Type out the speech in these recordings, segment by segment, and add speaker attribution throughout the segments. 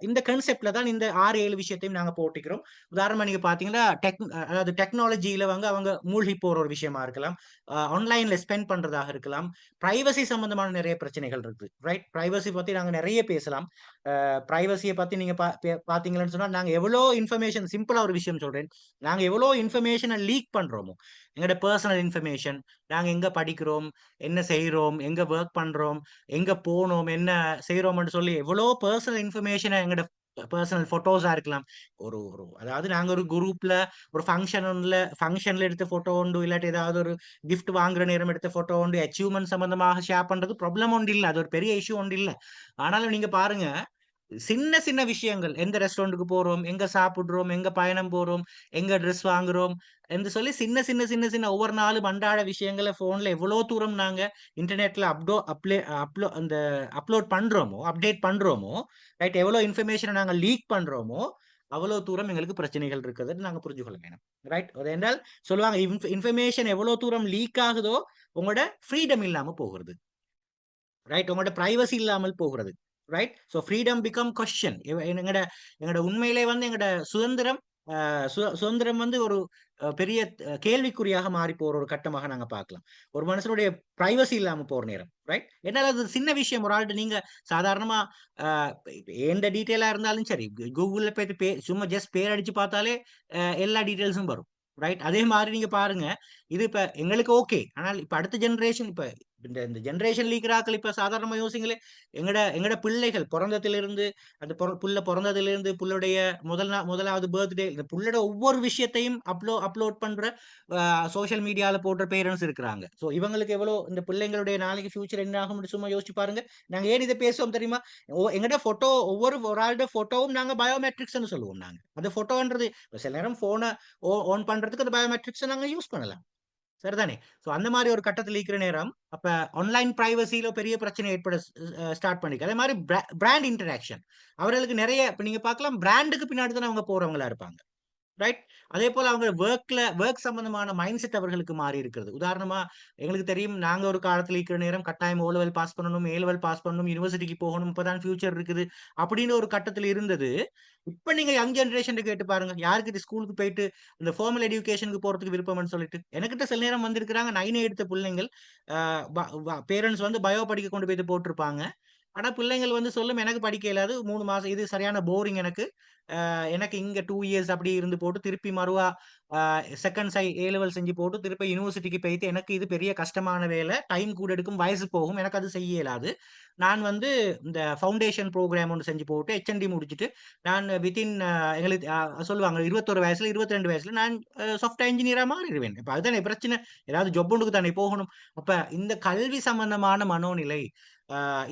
Speaker 1: இந்த கன்செப்ட்ல தான் இந்த ஆறு ஏழு விஷயத்தையும் நாங்க போட்டுக்கிறோம் உதாரணமா நீங்க பாத்தீங்கன்னா டெக் அதாவது டெக்னாலஜியில வந்து அவங்க மூழ்கி போற ஒரு விஷயமா இருக்கலாம். ஆன்லைன்ல ஸ்பெண்ட் பண்றதாக இருக்கலாம். பிரைவசி சம்பந்தமான நிறைய பிரச்சனைகள் இருக்கு ரைட் பிரைவசி பத்தி நாங்க நிறைய பேசலாம். பிரைவசியை பத்தி நீங்க பா- பாத்தீங்கன்னு சொன்னா நாங்க எவ்வளவு இன்ஃபர்மேஷன் சிம்பிளா ஒரு விஷயம் சொல்றேன். நாங்க எவ்வளவு இன்ஃபர்மேஷனை லீக் பண்றோமோ எங்களோட பர்சனல் இன்ஃபர்மேஷன் நாங்க எங்க படிக்கிறோம் என்ன செய்யறோம் எங்க ஒர்க் பண்றோம் எங்க போனோம் என்ன செய்யறோம்னு சொல்லி எவ்வளோ பர்சனல் இன்ஃபர்மேஷனை எங்களோட பர்சனல் போட்டோஸா இருக்கலாம். ஒரு ஒரு அதாவது நாங்க ஒரு குரூப்ல ஒரு ஃபங்க்ஷன்ல ஃபங்க்ஷன்ல எடுத்த போட்டோ உண்டு இல்லாட்டி ஏதாவது ஒரு கிஃப்ட் வாங்குற நேரம் எடுத்த போட்டோ உண்டு அச்சீவ்மெண்ட் சம்பந்தமாக ஷேர் பண்றது ப்ராப்ளம் ஒன்று இல்லை. அது ஒரு பெரிய இஷ்யூ ஒன்று இல்லை. ஆனாலும் நீங்க பாருங்க சின்ன சின்ன விஷயங்கள். எந்த ரெஸ்டாரண்ட்டுக்கு போறோம் எங்க சாப்பிடுறோம் எங்க பயணம் போறோம் எங்க ட்ரெஸ் வாங்குறோம் என்று சொல்லி சின்ன சின்ன சின்ன சின்ன ஒவ்வொரு நாளும் அன்றாட விஷயங்களை போன்ல எவ்வளவு தூரம் நாங்க இன்டர்நெட்ல அப்டோ அப்ளே அப்லோ அந்த அப்லோட் பண்றோமோ அப்டேட் பண்றோமோ ரைட் எவ்வளவு இன்ஃபர்மேஷனை நாங்க லீக் பண்றோமோ அவ்வளவு தூரம் எங்களுக்கு பிரச்சனைகள் இருக்குதுன்னு நாங்க புரிஞ்சுக்கொள்ள வேணும் ரைட் அது என்றால் சொல்லுவாங்க இன்ஃபர்மேஷன் எவ்வளவு தூரம் லீக் ஆகுதோ உங்களோட ஃப்ரீடம் இல்லாம போகிறது. ரைட் உங்களோட பிரைவசி இல்லாமல் போகிறது. Right so freedom become question எங்களோட எங்களோட உண்மையிலே வந்து எங்களோட சுதந்திரம் சுதந்திரம் வந்து ஒரு பெரிய கேள்விக்குறியாக மாறி போற ஒரு கட்டமாக நாங்க பார்க்கலாம். ஒரு மனுஷனுடைய பிரைவசி இல்லாம போற நேரம் ரைட் என்னால அது சின்ன விஷயம். ஒரு ஆள்கிட்ட நீங்க சாதாரணமா எந்த டீட்டெயிலா இருந்தாலும் சரி கூகுள்ல போய் பே சும்மா ஜஸ்ட் பேர் அடிச்சு பார்த்தாலே எல்லா டீட்டெயில்ஸும் வரும் ரைட் அதே மாதிரி நீங்க பாருங்க இது இப்ப எங்களுக்கு ஓகே ஆனால் இப்ப அடுத்த ஜெனரேஷன் இப்ப இந்த இந்த ஜென்ரேஷன் லீக்கராக்கள் இப்ப சாதாரணமா யோசிங்களே. எங்கட எங்கட பிள்ளைகள் பிறந்ததிலிருந்து அந்த புள்ள பிறந்ததிலிருந்து புள்ளுடைய முதல் முதலாவது பர்த்டே இந்த புள்ளோட ஒவ்வொரு விஷயத்தையும் அப்லோ அப்லோட் பண்ற சோஷியல் மீடியால போடுற பேரண்ட்ஸ் இருக்கிறாங்க. ஸோ இவங்களுக்கு எவ்வளவு இந்த பிள்ளைங்களுடைய நாளைக்கு ஃபியூச்சர் என்ன ஆகும் சும்மா யோசிச்சு பாருங்க. நாங்க ஏன் இதை பேசுவோம் தெரியுமா? ஓ- எங்கட போட்டோ ஒவ்வொரு ஒரு ஆளோட போட்டோவும் நாங்க பயோமெட்ரிக்ஸ்னு சொல்லுவோம் நாங்க. அந்த போட்டோன்றது சில நேரம் போனை ஓன் பண்றதுக்கு அந்த பயோமெட்ரிக்ஸ் நாங்க யூஸ் பண்ணலாம். சரிதானே? ஸோ அந்த மாதிரி ஒரு கட்டத்தில் இருக்கிற நேரம் அப்போ ஆன்லைன் ப்ரைவசியில பெரிய பிரச்சனை ஏற்பட ஸ்டார்ட் பண்ணிக்க அதே மாதிரி பிராண்ட் இன்டராக்ஷன் அவர்களுக்கு நிறைய இப்போ நீங்கள் பார்க்கலாம் பிராண்டுக்கு பின்னாடி தானே அவங்க போகிறவங்களா இருப்பாங்க. ரைட் அதே போல அவங்க ஒர்க்ல ஒர்க் சம்பந்தமான மைண்ட் செட் அவர்களுக்கு மாறி இருக்கிறது உதாரணமா எங்களுக்கு தெரியும் நாங்க ஒரு காலத்துல இருக்கிற நேரம் கட்டாயம் ஓ லெவல் பாஸ் பண்ணணும் ஏ லெவல் பாஸ் பண்ணணும் யூனிவர்சிட்டிக்கு போகணும் இப்பதான் ஃபியூச்சர் இருக்குது அப்படின்னு ஒரு கட்டத்துல இருந்தது. இப்ப நீங்க யங் ஜென்ரேஷன் கேட்டு பாருங்க. யாருக்கு இது ஸ்கூலுக்கு போயிட்டு இந்த ஃபார்மல் எஜுகேஷனுக்கு போறதுக்கு விருப்பம்னு சொல்லிட்டு எனக்கிட்ட சில நேரம் வந்திருக்கிறாங்க நைனே எடுத்த பிள்ளைங்கள். பேரண்ட்ஸ் வந்து பயோ படிக்க கொண்டு போயிட்டு போட்டிருப்பாங்க. ஆனா பிள்ளைங்கள் வந்து சொல்லும் எனக்கு படிக்க இல்லாது மூணு மாசம் இது சரியான போரிங் எனக்கு. எனக்கு இங்க டூ இயர்ஸ் அப்படி இருந்து போட்டு திருப்பி மறுவா செகண்ட் சை ஏ லெவல் செஞ்சு போட்டு திருப்பி யூனிவர்சிட்டிக்கு போயிட்டு எனக்கு இது பெரிய கஷ்டமான வேலை. டைம் கூட எடுக்கும் வயசு போகும். எனக்கு அது செய்ய இயலாது. நான் வந்து இந்த ஃபவுண்டேஷன் ப்ரோக்ராம் ஒன்று செஞ்சு போட்டு ஹெச்என்டி முடிச்சுட்டு நான் வித்தின் எங்களுக்கு சொல்லுவாங்க இருபத்தொரு வயசுல இருபத்தி ரெண்டு வயசுல நான் சாஃப்ட்வேர் இன்ஜினியரா மாறிடுவேன். இப்போ அதுதானே பிரச்சனை. ஏதாவது ஜொப் ஒன்றுக்கு தானே போகணும். அப்ப இந்த கல்வி சம்பந்தமான மனோநிலை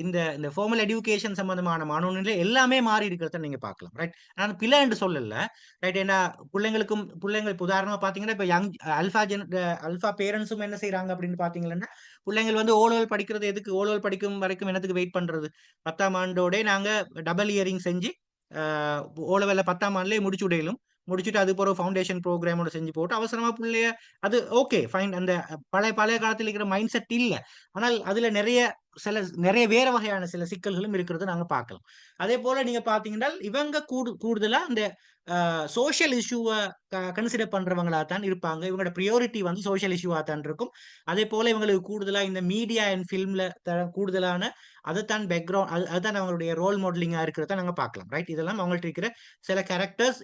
Speaker 1: இந்த இந்த ஃபார்மல் எஜுகேஷன் சம்பந்தமான மனோநிலை எல்லாமே மாறி இருக்கிறத நீங்க பார்க்கலாம். ரைட் நான் பிள்ளை என்று சொல்லல. ரைட் ஏன்னா பிள்ளைங்களுக்கும் பிள்ளைங்கள் இப்ப உதாரணமா பாத்தீங்கன்னா இப்ப யங் அல்ஃபா ஜென் அல்ஃபா பேரண்ட்ஸும் என்ன செய்யறாங்க அப்படின்னு பாத்தீங்கன்னா பிள்ளைங்கள் வந்து ஓலோவல் படிக்கிறது எதுக்கு? ஓலோவல் படிக்கும் வரைக்கும் என்னத்துக்கு வெயிட் பண்றது? பத்தாம் ஆண்டோட நாங்க டபுள் இயரிங் செஞ்சு ஓலவெல்ல பத்தாம் ஆண்டுலேயே முடிச்சு விடையிலும் முடிச்சுட்டு அதுக்கு ஒரு ஃபவுண்டேஷன் ப்ரோக்ராமோட செஞ்சு போட்டு அவசரமா பிள்ளைய அது ஓகே ஃபைன் அந்த பழைய பழைய காலத்தில் இருக்கிற மைண்ட் செட் இல்லை. ஆனால் அதுல நிறைய சில நிறைய வேற வகையான சில சிக்கல்களும் இருக்கிறத நாங்க பார்க்கலாம். அதே போல நீங்க பாத்தீங்கன்னா இவங்க கூடு கூடுதலா அந்த சோஷியல் இஷ்யூவை கன்சிடர் பண்றவங்களா தான் இருப்பாங்க. இவங்களோட ப்ரியோரிட்டி வந்து சோஷியல் இஷ்யூவா தான் இருக்கும். அதே போல இவங்களுக்கு கூடுதலா இந்த மீடியா அண்ட் ஃபிலிம்ல கூடுதலான அதுதான் பேக்ரவுண்ட் அது அதுதான் அவங்களுடைய ரோல் மாடலிங்கா இருக்கிறத நாங்க பார்க்கலாம். ரைட் இதெல்லாம் அவங்கள்ட்ட இருக்கிற சில கேரக்டர்ஸ்